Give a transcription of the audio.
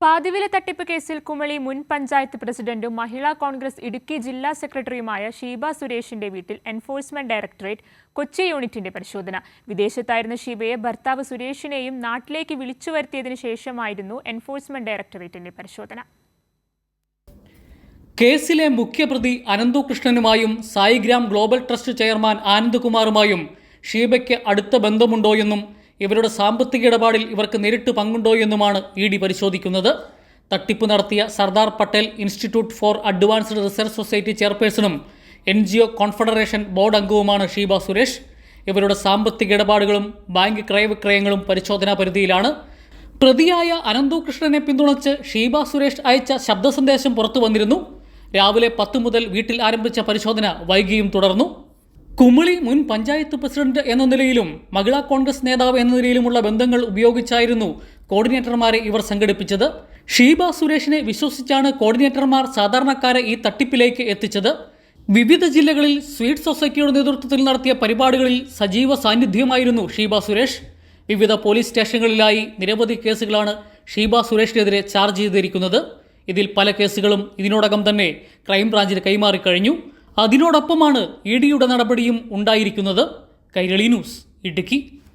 പാതിവില തട്ടിപ്പ് കേസിൽ കുമളി മുൻ പഞ്ചായത്ത് പ്രസിഡന്റും മഹിളാ കോൺഗ്രസ് ഇടുക്കി ജില്ലാ സെക്രട്ടറിയുമായ ഷീബ സുരേഷിന്റെ വീട്ടിൽ എൻഫോഴ്സ്മെന്റ് ഡയറക്ടറേറ്റ് കൊച്ചി യൂണിറ്റിന്റെ പരിശോധന. വിദേശത്തായിരുന്ന ഷീബയെ ഭർത്താവ് സുരേഷിനെയും നാട്ടിലേക്ക് വിളിച്ചു വരുത്തിയതിനു ശേഷമായിരുന്നു എൻഫോഴ്സ്മെന്റ് ഡയറക്ടറേറ്റിന്റെ പരിശോധന. കേസിലെ മുഖ്യപ്രതി അനന്തുകൃഷ്ണനുമായും സായിഗ്രാം ഗ്ലോബൽ ട്രസ്റ്റ് ചെയർമാൻ ആനന്ദ്കുമാറുമായും ഷീബയ്ക്ക് അടുത്ത ബന്ധമുണ്ടോയെന്നും ഇവരുടെ സാമ്പത്തിക ഇടപാടിൽ ഇവർക്ക് നേരിട്ട് പങ്കുണ്ടോയെന്നുമാണ് ഇ ഡി പരിശോധിക്കുന്നത്. തട്ടിപ്പ് നടത്തിയ Sardar Patel institute for advanced research society ചെയർപേഴ്സണും N G O confederation board അംഗവുമാണ് Sheeba Suresh. ഇവരുടെ സാമ്പത്തിക ഇടപാടുകളും ബാങ്ക് ക്രയവിക്രയങ്ങളും പരിശോധനാ പരിധിയിലാണ്. പ്രതിയായ അനന്തകൃഷ്ണനെ പിന്തുണച്ച് ഷീബ സുരേഷ് അയച്ച ശബ്ദ സന്ദേശം പുറത്തു വന്നിരുന്നു. രാവിലെ പത്ത് മുതൽ വീട്ടിൽ ആരംഭിച്ച പരിശോധന വൈകിയും തുടർന്നു. കുമളി മുൻ പഞ്ചായത്ത് പ്രസിഡന്റ് എന്ന നിലയിലും മഹിളാ കോൺഗ്രസ് നേതാവ് എന്ന നിലയിലുമുള്ള ബന്ധങ്ങൾ ഉപയോഗിച്ചായിരുന്നു കോർഡിനേറ്റർമാരെ ഇവർ സംഘടിപ്പിച്ചത്. ഷീബ സുരേഷിനെ വിശ്വസിച്ചാണ് കോർഡിനേറ്റർമാർ സാധാരണക്കാരെ ഈ തട്ടിപ്പിലേക്ക് എത്തിച്ചത്. വിവിധ ജില്ലകളിൽ സ്വീറ്റ് സൊസൈറ്റിയുടെ നേതൃത്വത്തിൽ നടത്തിയ പരിപാടികളിൽ സജീവ സാന്നിധ്യമായിരുന്നു ഷീബ സുരേഷ്. വിവിധ പോലീസ് സ്റ്റേഷനുകളിലായി നിരവധി കേസുകളാണ് ഷീബ സുരേഷിനെതിരെ ചാർജ് ചെയ്തിരിക്കുന്നത്. ഇതിൽ പല കേസുകളും ഇതിനോടകം തന്നെ ക്രൈംബ്രാഞ്ചിന് കൈമാറിക്കഴിഞ്ഞു. അതിനോടൊപ്പമാണ് ഇ ഡിയുടെ നടപടിയും ഉണ്ടായിരിക്കുന്നത്. കൈരളി ന്യൂസ് ഇടുക്കി.